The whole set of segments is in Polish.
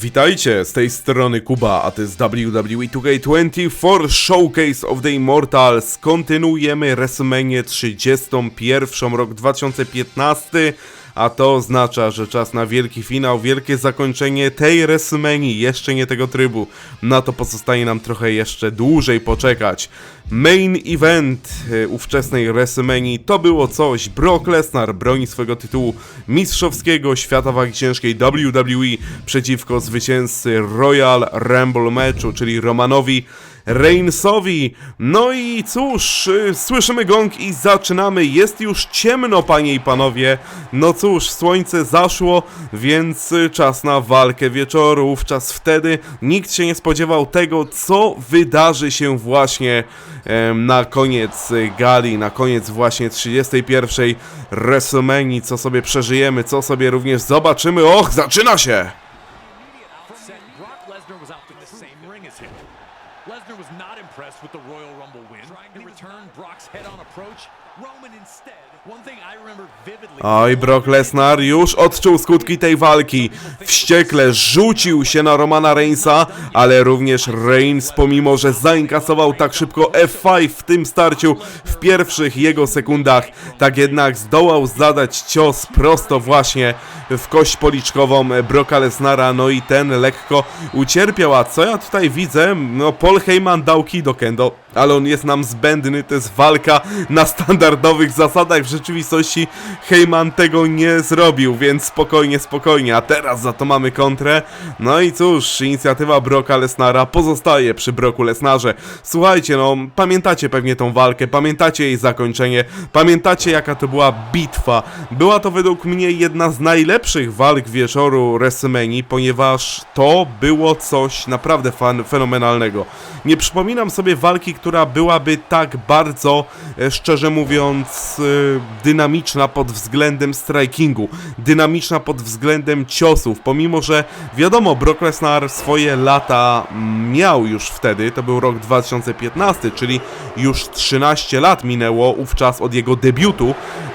Witajcie, z tej strony Kuba, a to jest WWE 2K24 Showcase of the Immortals. Kontynuujemy WrestleMania 31, rok 2015, a to oznacza, że czas na wielki finał, wielkie zakończenie tej WrestleMania, jeszcze nie tego trybu. Na to pozostaje nam trochę jeszcze dłużej poczekać. Main event e, ówczesnej WrestleMania to było coś. Brock Lesnar broni swojego tytułu mistrzowskiego świata wagi ciężkiej WWE przeciwko zwycięzcy Royal Rumble meczu, czyli Romanowi Reignsowi. No i cóż, y, słyszymy gong i zaczynamy. Jest już ciemno, panie i panowie. No cóż, słońce zaszło, więc y, czas na walkę wieczoru. Wówczas wtedy nikt się nie spodziewał tego, co wydarzy się właśnie na koniec y, gali, na koniec właśnie 31. WrestleMania, co sobie przeżyjemy, co sobie również zobaczymy. Och, zaczyna się! Impressed with the Royal Rumble win. Trying to return Brock's head-on approach. Oj, Brock Lesnar już odczuł skutki tej walki. Wściekle rzucił się na Romana Reignsa, ale również Reigns, pomimo że zainkasował tak szybko F5 w tym starciu w pierwszych jego sekundach, tak jednak zdołał zadać cios prosto właśnie w kość policzkową Brocka Lesnara, no i ten lekko ucierpiał. A co ja tutaj widzę? No, Paul Heyman dał key do Kendo, ale on jest nam zbędny, to jest walka na standardowych zasadach. W rzeczywistości Heyman tego nie zrobił, więc spokojnie, spokojnie. A teraz za to mamy kontrę. No i cóż, inicjatywa Brocka Lesnara pozostaje przy Brocku Lesnarze. Słuchajcie, no, pamiętacie pewnie tą walkę, pamiętacie jej zakończenie, pamiętacie jaka to była bitwa. Była to według mnie jedna z najlepszych walk wieczoru WrestleMania, ponieważ to było coś naprawdę fenomenalnego. Nie przypominam sobie walki, która byłaby tak bardzo, e, szczerze mówiąc, e, dynamiczna pod względem strikingu, dynamiczna pod względem ciosów, pomimo że wiadomo, Brock Lesnar swoje lata miał już wtedy, to był rok 2015, czyli już 13 lat minęło wówczas od jego debiutu,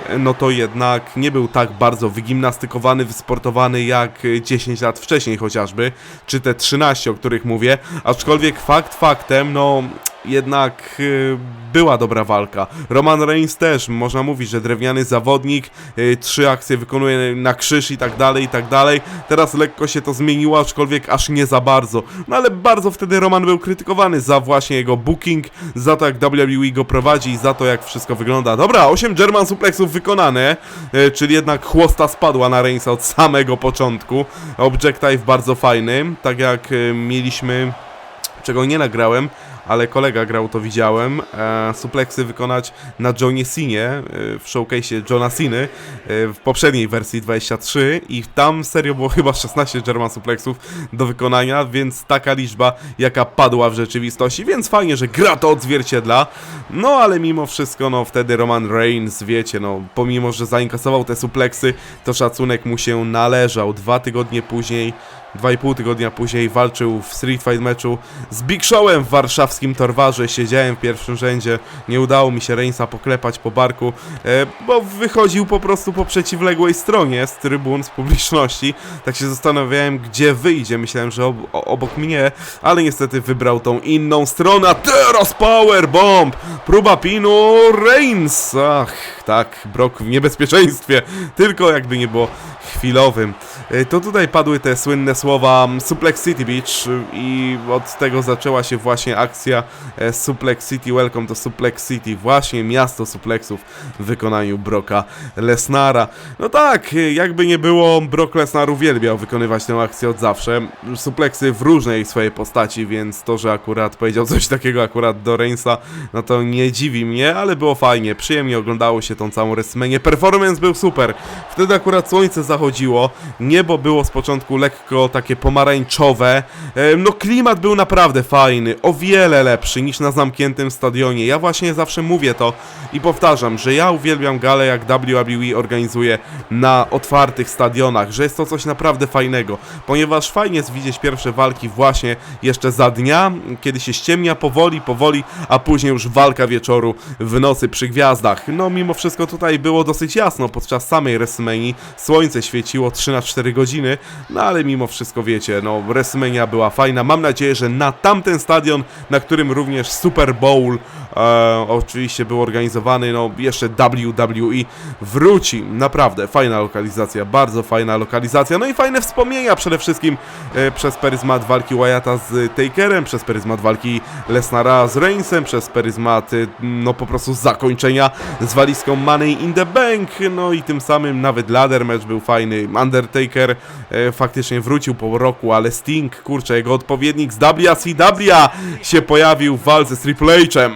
e, no to jednak nie był tak bardzo wygimnastykowany, wysportowany jak e, 10 lat wcześniej chociażby, czy te 13, o których mówię, aczkolwiek fakt faktem, no jednak y, była dobra walka. Roman Reigns też, można mówić, że drewniany zawodnik, y, trzy akcje wykonuje na krzyż i tak dalej, i tak dalej. Teraz lekko się to zmieniło, aczkolwiek aż nie za bardzo. No ale bardzo wtedy Roman był krytykowany za właśnie jego booking, za to jak WWE go prowadzi i za to jak wszystko wygląda. Dobra, 8 German suplexów wykonane, y, czyli jednak chłosta spadła na Reignsa od samego początku. Objective bardzo fajny, tak jak mieliśmy czego nie nagrałem, ale kolega grał, to widziałem, e, supleksy wykonać na Johnie Sinie e, w showcase'ie Johna Ciny e, w poprzedniej wersji 23 i tam serio było chyba 16 German suplexów do wykonania, więc taka liczba jaka padła w rzeczywistości, więc fajnie, że gra to odzwierciedla, no ale mimo wszystko, no wtedy Roman Reigns, wiecie, no pomimo, że zainkasował te supleksy, to szacunek mu się należał. Dwa tygodnie później Dwa i pół tygodnia później walczył w Street Fight meczu z Big Showem w warszawskim Torwarze. Siedziałem w pierwszym rzędzie, nie udało mi się Reinsa poklepać po barku, e, bo wychodził po prostu po przeciwległej stronie z trybun, z publiczności. Tak się zastanawiałem, gdzie wyjdzie. Myślałem, że ob obok mnie, ale niestety wybrał tą inną stronę. Teraz Power Bomb! Próba pinu Reigns! Ach, tak, Brock w niebezpieczeństwie. Tylko jakby nie było chwilowym. E, To tutaj padły te słynne słowa mm, Suplex City Beach y, i od tego zaczęła się właśnie akcja e, Suplex City Welcome to Suplex City, właśnie miasto suplexów w wykonaniu Broka Lesnara. No tak, e, jakby nie było, Brock Lesnar uwielbiał wykonywać tę akcję od zawsze. Supleksy w różnej swojej postaci, więc to, że akurat powiedział coś takiego akurat do Reignsa, no to nie dziwi mnie, ale było fajnie, przyjemnie oglądało się tą całą WrestleManię. Performance był super. Wtedy akurat słońce zachodziło, niebo było z początku lekko takie pomarańczowe. No klimat był naprawdę fajny, o wiele lepszy niż na zamkniętym stadionie. Ja właśnie zawsze mówię to i powtarzam, że ja uwielbiam galę jak WWE organizuje na otwartych stadionach, że jest to coś naprawdę fajnego, ponieważ fajnie jest widzieć pierwsze walki właśnie jeszcze za dnia, kiedy się ściemnia powoli, powoli, a później już walka wieczoru w nocy przy gwiazdach. No mimo wszystko tutaj było dosyć jasno podczas samej WrestleMania, słońce świeciło 3 na 4 godziny, no ale mimo wszystko wiecie, no WrestleMania była fajna. Mam nadzieję, że na tamten stadion, na którym również Super Bowl e, oczywiście był organizowany, no jeszcze WWE wróci. Naprawdę fajna lokalizacja, bardzo fajna lokalizacja. No i fajne wspomnienia przede wszystkim e, przez peryzmat walki Wyatta z Takerem, przez peryzmat walki Lesnara z Reignsem, przez peryzmat e, no po prostu zakończenia z walizką Money in the Bank, no i tym samym nawet ladder match był fajny. Undertaker e, faktycznie wrócił po roku, ale Sting, kurczę, jego odpowiednik z WCW się pojawił w walce z Triple H-em.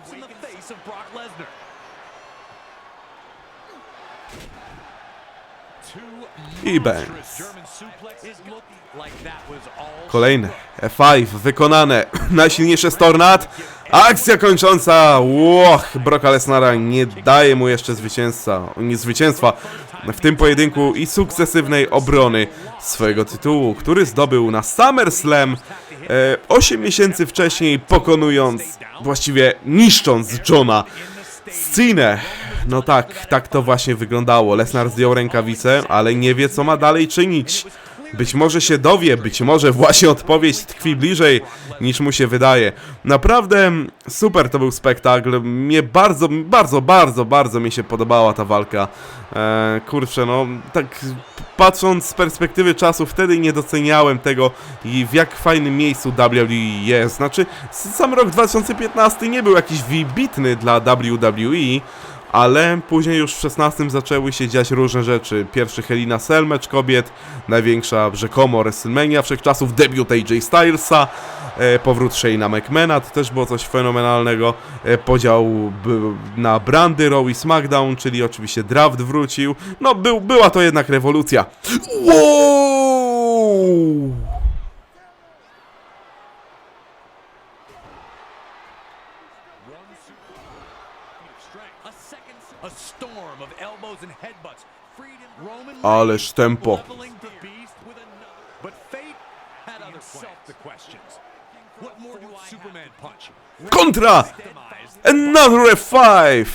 I Banks. Kolejne F5 wykonane. Najsilniejszy Stornat. Akcja kończąca. Łoch, Brocka Lesnara nie daje mu jeszcze zwycięstwa, nie zwycięstwa w tym pojedynku i sukcesywnej obrony swojego tytułu, który zdobył na SummerSlam e, 8 miesięcy wcześniej, pokonując, właściwie niszcząc Johna Scenę. No tak, tak to właśnie wyglądało. Lesnar zdjął rękawice, ale nie wie co ma dalej czynić. Być może się dowie, być może właśnie odpowiedź tkwi bliżej niż mu się wydaje. Naprawdę super to był spektakl. Mnie bardzo, bardzo, bardzo, bardzo mi się podobała ta walka. E, kurczę, no tak patrząc z perspektywy czasu, wtedy nie doceniałem tego i w jak fajnym miejscu WWE jest. Znaczy, sam rok 2015 nie był jakiś wybitny dla WWE, ale później już w 16 zaczęły się dziać różne rzeczy. Pierwszy Helena match kobiet, największa rzekomo WrestleMania wszechczasów, debiut AJ Stylesa, e, powrót Shane'a McMahona, to też było coś fenomenalnego. E, podział na brandy Raw i SmackDown, czyli oczywiście draft wrócił. No, był, była to jednak rewolucja. Wow! Ależ tempo. Kontra! Another. F5!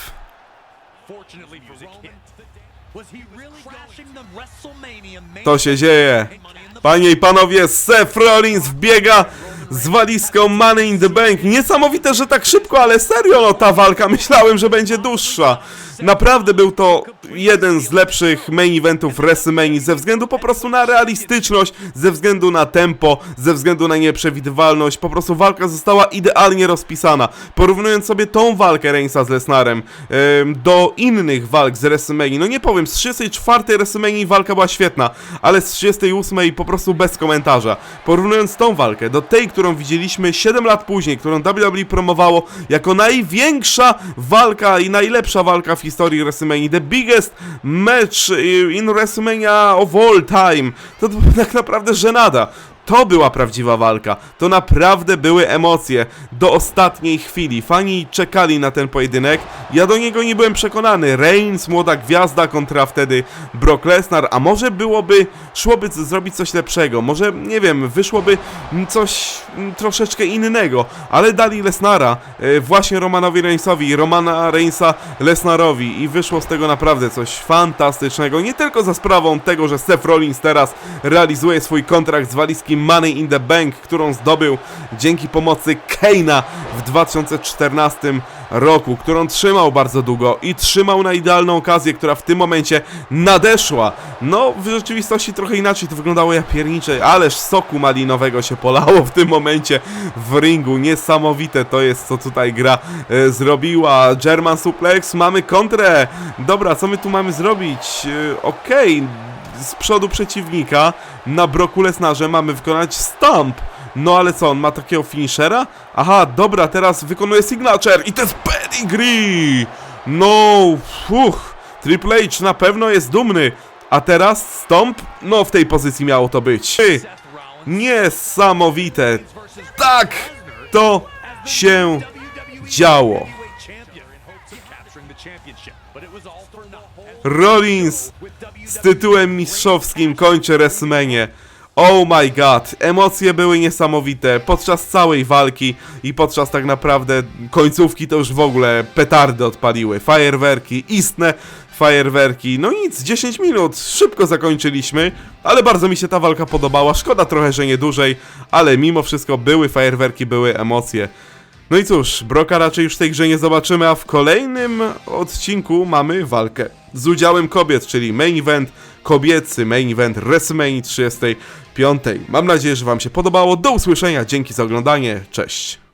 Fortunately for Roman, was he really crashing the WrestleMania main To się dzieje. Panie i panowie, Seth Rollins wbiega z walizką Money in the Bank. Niesamowite, że tak szybko, ale serio, no ta walka myślałem, że będzie dłuższa. Naprawdę był to jeden z lepszych main eventów WrestleMania ze względu po prostu na realistyczność, ze względu na tempo, ze względu na nieprzewidywalność. Po prostu walka została idealnie rozpisana. Porównując sobie tą walkę Reignsa z Lesnarem em, do innych walk z WrestleMania, no nie powiem, z 34 WrestleMania walka była świetna, ale z 38 po prostu bez komentarza. Porównując tą walkę do tej, którą widzieliśmy 7 lat później, którą WWE promowało jako największa walka i najlepsza walka w historii WrestleMania, the biggest match in WrestleMania of all time, to tak naprawdę żenada. To była prawdziwa walka. To naprawdę były emocje. Do ostatniej chwili. Fani czekali na ten pojedynek. Ja do niego nie byłem przekonany. Reigns, młoda gwiazda kontra wtedy Brock Lesnar. A może byłoby, szłoby zrobić coś lepszego. Może, nie wiem, wyszłoby coś mm, troszeczkę innego. Ale dali Lesnara e, właśnie Romanowi Reignsowi. Romana Reignsa Lesnarowi. I wyszło z tego naprawdę coś fantastycznego. Nie tylko za sprawą tego, że Seth Rollins teraz realizuje swój kontrakt z walizki Money in the Bank, którą zdobył dzięki pomocy Keina w 2014 roku, którą trzymał bardzo długo i trzymał na idealną okazję, która w tym momencie nadeszła. No, w rzeczywistości trochę inaczej to wyglądało, ja pierniczę, ależ soku malinowego się polało w tym momencie w ringu. Niesamowite to jest, co tutaj gra e, zrobiła. German Suplex, mamy kontrę. Dobra, co my tu mamy zrobić? E, Okej, z przodu przeciwnika na Broku Lesnarze mamy wykonać stomp. No ale co, on ma takiego finishera? Aha, dobra, teraz wykonuje signature i to jest pedigree! No, fuch, Triple H na pewno jest dumny. A teraz stomp? No, w tej pozycji miało to być. Niesamowite. Tak, to się działo. Rollins z tytułem mistrzowskim kończy WrestleMania. Oh my god, emocje były niesamowite podczas całej walki i podczas tak naprawdę końcówki to już w ogóle petardy odpaliły, fajerwerki, istne fajerwerki. No nic, 10 minut, szybko zakończyliśmy, ale bardzo mi się ta walka podobała, szkoda trochę, że nie dłużej, ale mimo wszystko były fajerwerki, były emocje. No i cóż, Broka raczej już w tej grze nie zobaczymy, a w kolejnym odcinku mamy walkę z udziałem kobiet, czyli main event kobiecy, main event WrestleMania 35. Mam nadzieję, że Wam się podobało. Do usłyszenia, dzięki za oglądanie, cześć!